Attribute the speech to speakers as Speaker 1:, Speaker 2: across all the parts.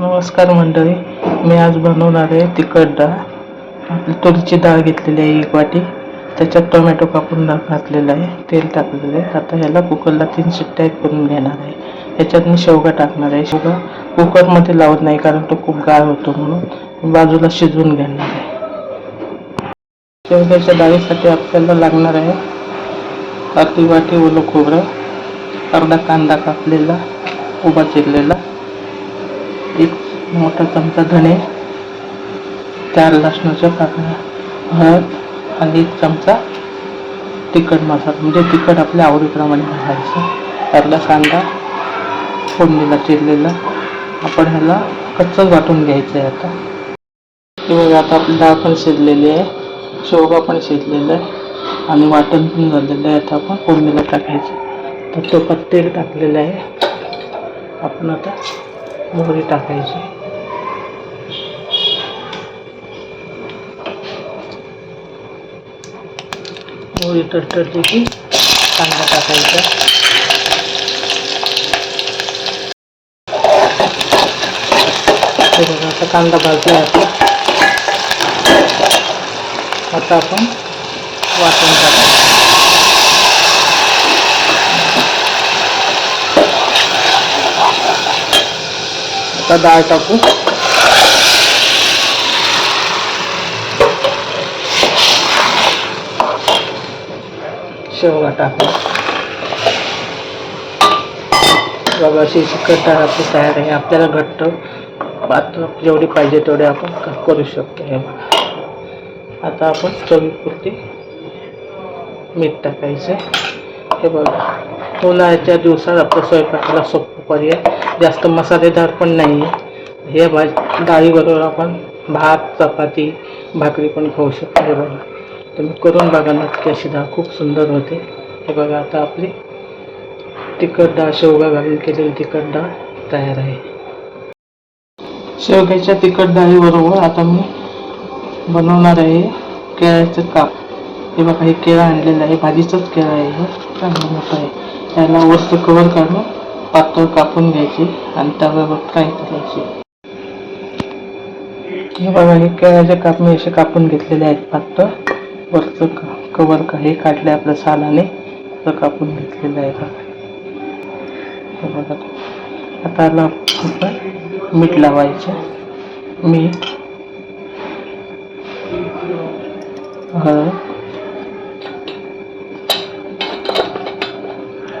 Speaker 1: नमस्कार मंडळी मी आज बनवणार आहे तिखट डाळ. आपली तुरीची डाळ घेतलेली आहे एक वाटी. त्याच्यात टोमॅटो कापून घातलेलं घातलेला आहे तेल टाकलेलं आहे. आता ह्याला कुकरला तीन शिट्ट्या करून घेणार आहे. ह्याच्यात मी शेवगा टाकणार आहे. शेवगा कुकरमध्ये लावत नाही कारण तो खूप गाळ होतो म्हणून बाजूला शिजवून घेणार आहे. शेवग्याच्या डाळीसाठी आपल्याला लागणार आहे अर्धी वाटी ओलं खोबरं अर्धा कांदा कापलेला उभा चिरलेला मोठा चमचा धणे चार लसणाच्या पाकळ्या हळद आणि एक चमचा तिखट मसाला. म्हणजे तिखट आपल्या आवडीप्रमाणे घालायचं. त्यातला कांदा फोडणीला चिरलेला. आपण ह्याला कच्चं वाटून घ्यायचं आहे आता. किंवा आता आपली डाळ पण शिजलेली आहे. शेवगा पण शिजलेला आहे. आणि वाटण पण झालेलं आहे. आता आपण फोडणीला टाकायचं. तर तो तेल टाकलेला आहे. आपण आता मोहरी टाकायची. पोळी तडतडली की कांदा टाकायचा. आता कांदा भाजला आता आता आपण वाटून टाकतो आता डाळ टाकू. शेवगा टाकू. बघा अशी चिकट आपली तयार आहे आपल्याला घट्ट पात्र जेवढी पाहिजे तेवढे आपण करू शकतो. हे बघा. आता आपण चवीपुरती मीठ टाकायचं. हे बघा. उन्हाळ्याच्या दिवसात आपल्या स्वयंपाकाला सोपं पर्याय. जास्त मसालेदार पण नाही आहे हे भाज डाळीबरोबर आपण भात चपाती भाकरी पण खाऊ शकतो. हे बघा. तुम्ही करून बघा नक्की अशी डाळ खूप सुंदर होते. हे बघा आता आपली तिखट डाळ शेवगा घालून केलेली तिखट डाळ तयार आहे. शेवग्याच्या तिखट डाळीबरोबर आता मी बनवणार आहे केळ्याचं काप. हे बघा हे केळं आणलेलं आहे भाजीचंच केळं आहे हे. चांगलं मोठं आहे. त्याला वस्तू कवर काढून पातळ कापून घ्यायची आणि त्याबरोबर फ्राय करायची. हे बघा हे केळ्याचे काप मी असे कापून घेतलेले आहेत पातळ. वरचं क- कवर का हे काढले आपल्या सालाने. तर कापून घेतलेलं आहे का बघा आता आला आपण मीठ लावायचं. मीठ. हळद.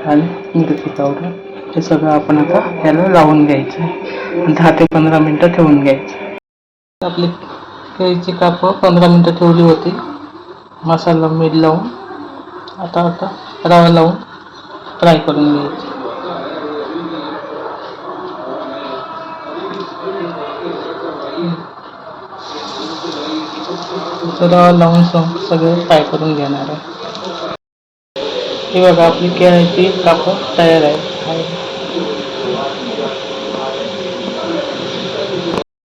Speaker 1: आणि मिरची पावडर हे सगळं आपण आता ह्याला लावून घ्यायचं. दहा ते पंधरा मिनटं ठेवून घ्यायचं. आपली केळीची कापं पंधरा मिनटं ठेवली होती. मसाला मीठ लावून आता आता रवा लावून फ्राय करून घ्यायची रवा लावून सग सगळं फ्राय करून घेणार आहे ही बघा आपली केळ्याची कापं तयार आहे